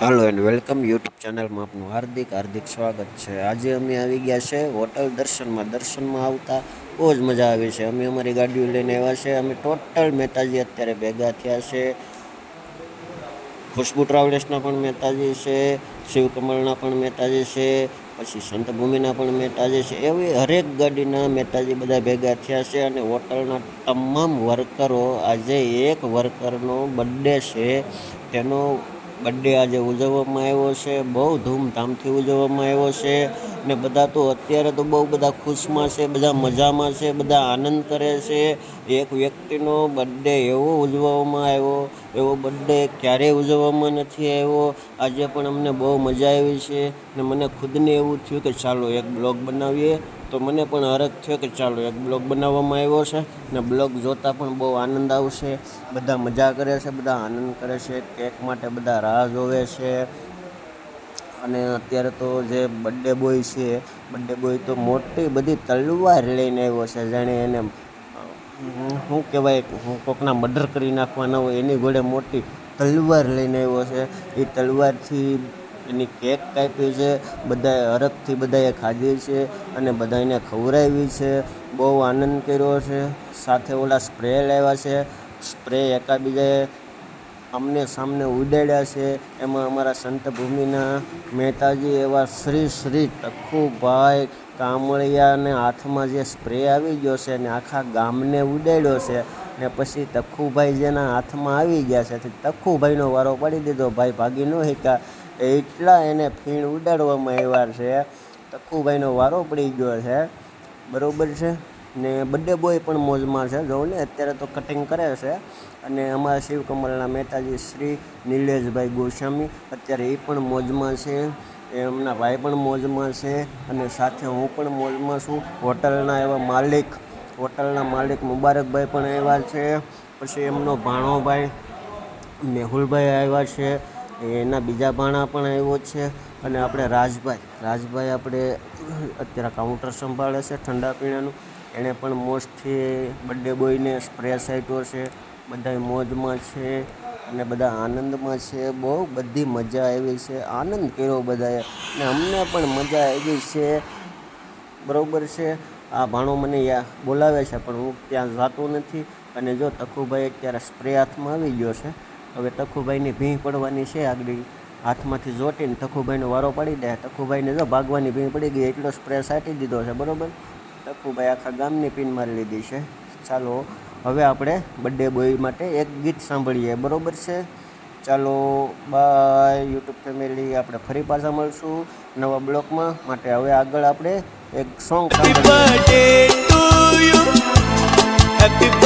Hello and welcome YouTube ચેનલમાં આપનું હાર્દિક હાર્દિક સ્વાગત છે. આજે અમે આવી ગયા છે હોટલ દર્શનમાં. દર્શનમાં આવતા બહુ જ મજા આવી છે. અમે અમારી ગાડીઓ લઈને આવ્યા છે. અમે ટોટલ મહેતાજી અત્યારે ભેગા થયા છે. ખુશ્બુ ટ્રાવેલ્સના પણ મહેતાજી છે. શિવકમલના પણ મહેતાજી છે. પછી સંતભૂમિના પણ મહેતાજી છે. એવી હરેક ગાડીના મહેતાજી બધા ભેગા થયા છે અને હોટલના તમામ વર્કરો આજે એક વર્કરનો બર્થડે છે. તેનો બર્થડે આજે ઉજવવામાં આવ્યો છે. બહુ ધૂમધામથી ઉજવવામાં આવ્યો છે. ને બધા તો અત્યારે તો બહુ બધા ખુશમાં છે, બધા મજામાં છે, બધા આનંદ કરે છે. એક વ્યક્તિનો બર્થડે એવો ઉજવવામાં આવ્યો, એવો બર્થડે ક્યારેય ઉજવવામાં નથી આવ્યો. આજે પણ અમને બહુ મજા આવી છે ને મને ખુદને એવું થયું કે ચાલો એક બ્લોગ બનાવીએ. તો મને પણ હરખ થયો કે ચાલો એક બ્લોગ બનાવવામાં આવ્યો છે ને બ્લોગ જોતાં પણ બહુ આનંદ આવશે. બધા મજા કરે છે, બધા આનંદ કરે છે, કેક માટે બધા રાહ જોવે છે. અને અત્યારે તો જે બર્થડે બોય છે બર્થડે બોય તો મોટી બધી તલવાર લઈને આવ્યો છે, જાણે એને શું કહેવાય, હું કોકના મર્ડર કરી નાખવાના હોય એની ઘોડે મોટી તલવાર લઈને આવ્યો છે. એ તલવારથી એની કેક કાપી છે, બધાએ હરખથી બધાએ ખાધી છે અને બધાને ખવડાવી છે. બહુ આનંદ કર્યો છે. સાથે ઓલા સ્પ્રે લાવ્યા છે. સ્પ્રે એકાબીજાએ અમને સામને ઉડાડ્યા છે. એમાં અમારા સંત ભૂમિના મહેતાજી એવા શ્રી શ્રી તખુભાઈ કામળિયાને હાથમાં જે સ્પ્રે આવી ગયો છે ને આખા ગામને ઉડાડ્યો છે ને પછી તખુભાઈ જેના હાથમાં આવી ગયા છે. તખુભાઈનો વારો પડી દીધો. ભાઈ ભાગી ન શક્યા. એટલા એને ફીણ ઉડાડવામાં આવ્યા છે. તખુભાઈનો વારો પડી ગયો છે. બરાબર છે? ને બડ્ડે બોય પણ મોજમાં છે જોઉં ને, અત્યારે તો કટિંગ કરે છે. અને અમારા શિવકમલના મહેતાજી શ્રી નિલેશભાઈ ગોસ્વામી, અત્યારે એ પણ મોજમાં છે. એમના ભાઈ પણ મોજમાં છે અને સાથે હું પણ મોજમાં છું. હોટલના એવા માલિક, હોટલના માલિક મુબારકભાઈ પણ આવ્યા છે. પછી એમનો ભાણોભાઈ મેહુલભાઈ આવ્યા છે. એના બીજા ભાણા પણ આવ્યો છે અને આપણે રાજભાઈ. રાજભાઈ આપણે અત્યારે કાઉન્ટર સંભાળે છે ઠંડા પીણાનું. એણે પણ મોજથી બર્થડે બોયને સ્પ્રે સાઇટો છે બધા મોજમાં છે અને બધા આનંદમાં છે. બહુ બધી મજા આવી છે. આનંદ કર્યો બધાએ. અને અમને પણ મજા આવી છે. બરાબર છે? આ ભાણો મને બોલાવે છે, પણ હું ત્યાં જતો નથી. અને જો તખુભાઈ અત્યારે સ્પ્રે હાથમાં આવી ગયો છે હવે તખુભાઈની ભીંહ પડવાની છે આગળ હાથમાંથી જોટીને તખુભાઈનો વારો પડી દે તખુભાઈને જો ભાગવાની ભીંહ પડી ગઈ એટલો સ્પ્રે સાટી દીધો છે બરાબર? તખુભાઈ આખા ગામની પીન મારી લીધી છે. ચાલો હવે આપણે બર્થડે બોય માટે એક ગીત સાંભળીએ. બરાબર છે? ચાલો બાય યુટ્યુબ ફેમિલી આપણે ફરી પાછા મળશું નવા બ્લોકમાં. માટે હવે આગળ આપણે એક સોંગ Happy